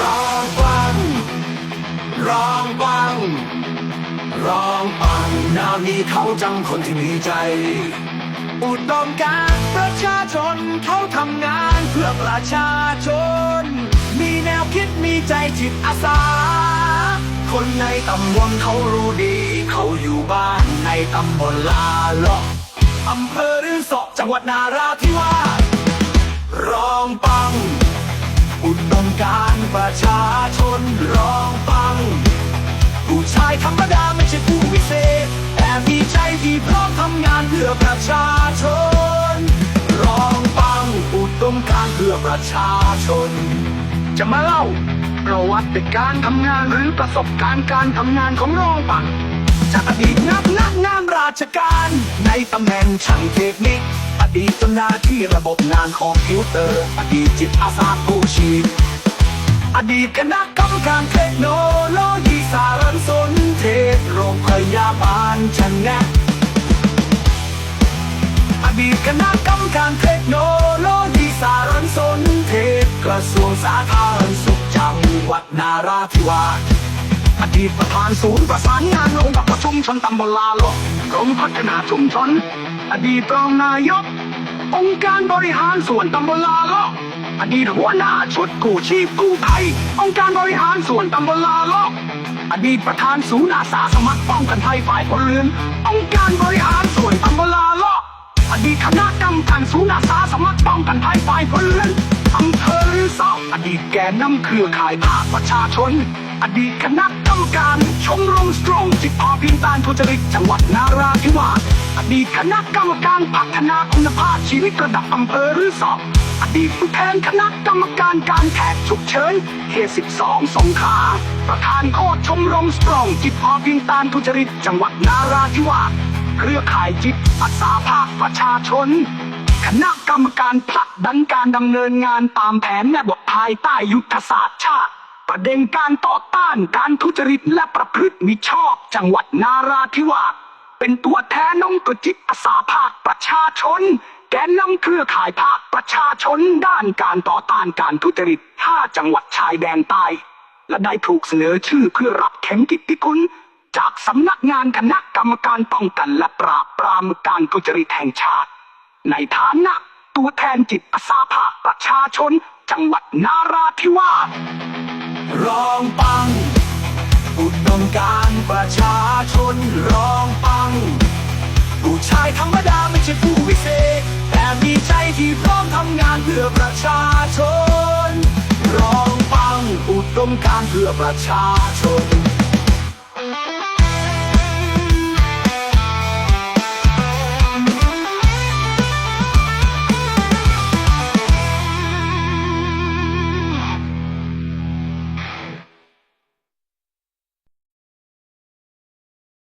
ร้องปัง ร้องปัง ร้องปังนามีเขาจำคนที่มีใจ อุดมการประชาชนเขาทำงานเพื่อประชาชน มีแนวคิดมีใจจิตอาสา คนในตำบลเขารู้ดี เขาอยู่บ้านในตำบลลาเลอกอำเภอรือสอจังหวัดนาราธิวาสร้องปัง อุดมการ ประชาชนรองปัง ผู้ชายธรรมดาไม่ใช่ผู้วิเศษแต่มีใจที่พร้อมทำงานเพื่อประชาชนรองปังอุดมการเพื่อประชาชน จะมาเล่าประวัติการทำงานหรือประสบการณ์การทำงานของรองปังจากอดีตนักนักงานราชการ ในตำแหน่งช่างเทคนิค อดีตเจ้าหน้าที่ระบบงานคอมพิวเตอร์ อดีตจิตอาสากู้ชีพ อดีตคณะกรรมการเทคโนโลยีสารสนเทศโรงพยาบาลชนะอดีตคณะกรรมการเทคโนโลยีสารสนเทศกระทรวงสาธารณสุขจังหวัดนาราธิวาสอดีตประธานศูนย์ประสานงานองค์กับชุมชนตำบลลาโลกกรมพัฒนาชุมชน อดีตรองนายก องค์การบริหารส่วนตำบลลาโลกอดีตหัวหน้าชุดกู้ชีพกู้ภัยองค์การบริหารส่วนตำบลลาโลกอดีตประธานศูนย์อาสาสมัครป้องกันภัยฝ่ายพลเรือนองค์การบริหารส่วนตำบลลาโลกอดีตคณะกรรมการศูนย์อาสาสมัครป้องกันภัยฝ่ายพลเรือนอำเภอรือสออดีตแกนนำเครือข่ายภาคประชาชน อดีตคณะกรรมการชมรมสตรองจิตพอเพิงต้านทุจริตจังหวัดนาราธิวาส อดีตคณะกรรมการพัฒนาคุณภาพชีวิตระดับอำเภอรือสอบอดีตผู้แทนคณะกรรมการการแพทย์ฉุกเฉินเขต12 สงขลาประธานโคชชมรมสตรองจิตพอเพิงตานทุจริตจังหวัดนาราธิวาสเครือข่ายจิตอาสาภาคประชาชน คณะกรรมการผลักดันการดำเนินงานตามแผนแม่บทภายใต้ยุทธศาสตร์ชาติ ประเด็นการต่อต้านการทุจริตและประพฤติมิชอบจังหวัดนาราธิวาส เป็นตัวแทนน้องกจิตอาสาภาคประชาชน แกนนำเครือข่ายภาคประชาชนด้านการต่อต้านการทุจริต 5 จังหวัดชายแดนใต้และได้ถูกเสนอชื่อเพื่อรับเข็มกิตติคุณจากสำนักงานคณะกรรมการป้องกันและปราบปรามการทุจริตแห่งชาติ ในฐานะตัวแทนจิตอาสาภาคประชาชน จังหวัดนาราธิวาสรองปังอุดมการ ประชาชนร้องปัง ผู้ชายธรรมดาไม่ใช่ผู้วิเศษ แต่มีใจที่พร้อมทำงานเพื่อประชาชน ร้องปังอุดมการเพื่อประชาชน